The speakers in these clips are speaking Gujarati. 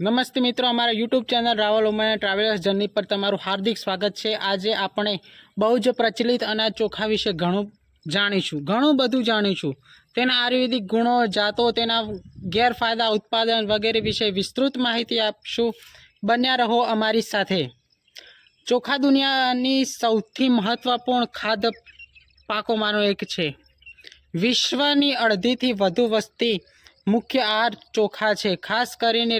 નમસ્તે મિત્રો, અમારા YouTube channel Raval ઉમાયા travellers journey પર તમારું હાર્દિક સ્વાગત છે. આજે આપણે બહુ જ પ્રચલિત અનાજ ચોખા વિશે ઘણું જાણીશું, ઘણું બધું જાણીશું. તેના આયુર્વેદિક ગુણો, જાતો, તેના ગેરફાયદા, ઉત્પાદન વગેરે વિશે વિસ્તૃત માહિતી આપશું. બન્યા રહો અમારી સાથે. ચોખા દુનિયાની સૌથી મહત્ત્વપૂર્ણ ખાદ્ય પાકોમાંનો એક છે. વિશ્વની અડધીથી વધુ વસ્તી મુખ્ય આહાર ચોખા છે. ખાસ કરીને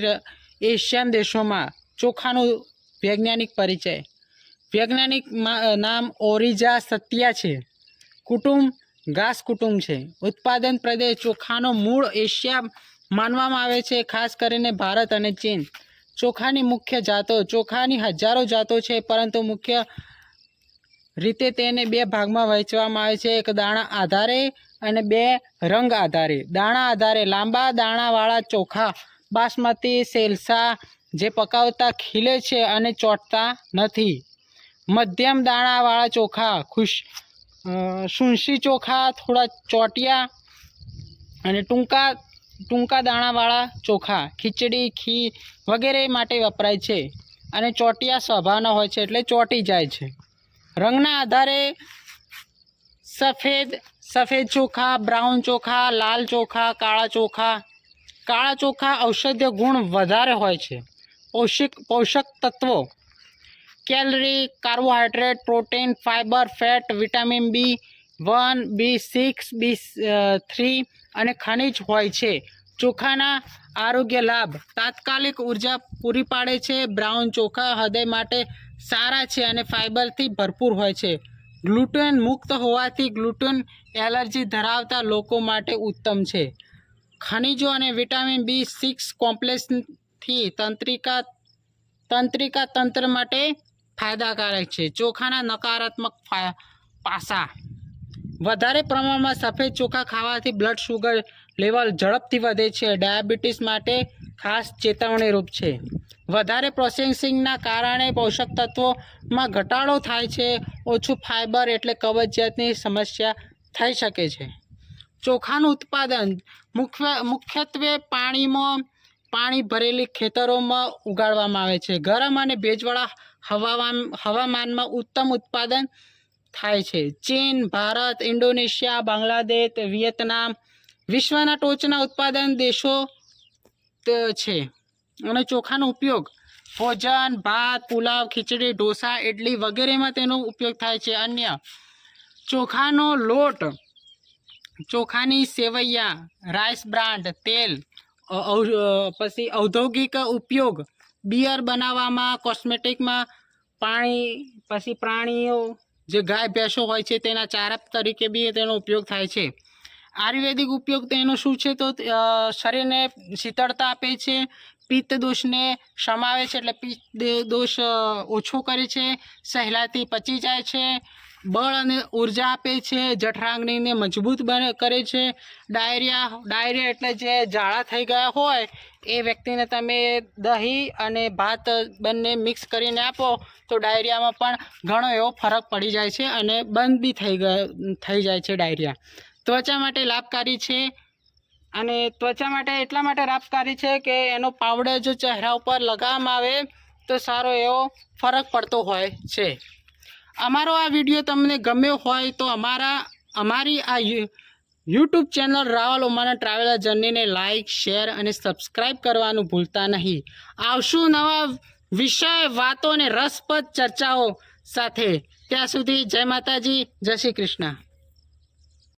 એશિયન દેશોમાં? ચોખાનું વૈજ્ઞાનિક પરિચય. વૈજ્ઞાનિક નામ ઓરિજા સત્યા છે. કુટુંબ ઘાસ કુટુંબ છે. ઉત્પાદન પ્રદેશ ચોખાનો મૂળ એશિયા માનવામાં આવે છે, ખાસ કરીને ભારત અને ચીન. ચોખાની મુખ્ય જાતો, ચોખાની હજારો જાતો છે, પરંતુ મુખ્ય રીતે તેને બે ભાગમાં વહેંચવામાં આવે છે. એક દાણા આધારે અને બે રંગ આધારે. દાણા આધારે લાંબા દાણાવાળા ચોખા બાસમતી, સેલસા જે પકાવતા ખીલે છે અને ચોંટતા નથી. મધ્યમ દાણાવાળા ચોખા, ખુશ સુંસી ચોખા, થોડા ચોટિયા અને ટૂંકા ટૂંકા દાણાવાળા ચોખા, ખીચડી ખી વગેરે માટે વપરાય છે અને ચોટિયા સ્વભાવના હોય છે એટલે ચોંટી જાય છે. રંગના આધારે સફેદ સફેદ ચોખા, બ્રાઉન ચોખા, લાલ ચોખા, કાળા ચોખા કાળા ચોખા ઔષધીય ગુણ વધારે હોય છે. પૌષિક, પોષક તત્વો. Calorie, carbohydrate, protein fibre fat, vitamin B one, B six, B three અને ખનિજ હોય છે. ચોખાના આરોગ્ય લાભ. તાત્કાલિક ઊર્જા પૂરી પાડે છે. બ્રાઉન ચોખા હૃદય માટે સારા છે અને ફાઇબરથી ભરપૂર હોય છે. ગ્લુટેન મુક્ત હોવાથી ગ્લુટેન એલર્જી ધરાવતા લોકો માટે ઉત્તમ છે. ખનિજો અને વિટામિન બી સિક્સ કોમ્પ્લેક્સથી તંત્રિકા તંત્રિકા તંત્ર માટે ફાયદાકારક છે. ચોખાના નકારાત્મક પાસા. વધારે પ્રમાણમાં સફેદ ચોખા ખાવાથી બ્લડ શુગર લેવલ ઝડપથી વધે છે. ડાયાબિટીસ માટે ખાસ ચેતવણીરૂપ છે. વધારે પ્રોસેસિંગના કારણે પોષક તત્વોમાં ઘટાડો થાય છે. ઓછું ફાઇબર એટલે કબજિયાતની સમસ્યા થઈ શકે છે. ચોખાનું ઉત્પાદન. મુખ્ય, મુખ્યત્વે પાણીમાં, પાણી ભરેલી ખેતરોમાં ઉગાડવામાં આવે છે. ગરમ અને ભેજવાળા હવામાન હવામાનમાં ઉત્તમ ઉત્પાદન થાય છે. ચીન, ભારત, ઇન્ડોનેશિયા, બાંગ્લાદેશ, વિયેતનામ વિશ્વના ટોચના ઉત્પાદન દેશો છે. અને ચોખાનો ઉપયોગ ભોજન, ભાત, પુલાવ, ખીચડી, ઢોસા ઇડલી વગેરેમાં તેનો ઉપયોગ થાય છે. અન્ય ચોખાનો લોટ ચોખાની સેવૈયા, રાઈસ બ્રાન્ડ, તેલ પછી ઔદ્યોગિક ઉપયોગ, બિયર બનાવવામાં, કોસ્મેટિકમાં, પાણી, પછી પ્રાણીઓ, જે ગાય, ભેંસો હોય છે, તેના ચારા તરીકે બી તેનો ઉપયોગ થાય છે. આયુર્વેદિક ઉપયોગ તેનો શું છે તો શરીરને શીતળતા આપે છે, પિત્ત દોષને સમાવે છે, એટલે પિત્ત દોષ ઓછો કરે છે સહેલાથી પચી જાય છે બળ અને ઊર્જા આપે છે, જઠરાગ્નિને મજબૂત કરે છે. ડાયરિયા ડાયરિયા એટલે જે ઝાડા થઈ ગયા હોય, એ વ્યક્તિને તમે દહીં અને ભાત બંને મિક્સ કરીને આપો, તો ડાયરિયામાં પણ ઘણો એવો ફરક પડી જાય છે અને બંધ બી થઈ ગયો, થઈ જાય છે ડાયરિયા. ત્વચા માટે લાભકારી છે. અને ત્વચા માટે એટલા માટે લાભકારી છે કે એનો પાવડર જો ચહેરા ઉપર લગાવવામાં આવે, તો સારો એવો ફરક પડતો હોય છે. અમારો આ વીડિયો તમને ગમ્યો હોય તો અમારા, અમારી આ યુટ્યુબ ચેનલ રાવલ ઓમાના ટ્રાવેલર જર્નીને લાઇક શેર અને સબસ્ક્રાઈબ કરવાનું ભૂલતા નહીં. આવશું નવા વિષય, વાતો અને રસપ્રદ ચર્ચાઓ સાથે. ત્યાં સુધી જય માતાજી, જય શ્રી કૃષ્ણ.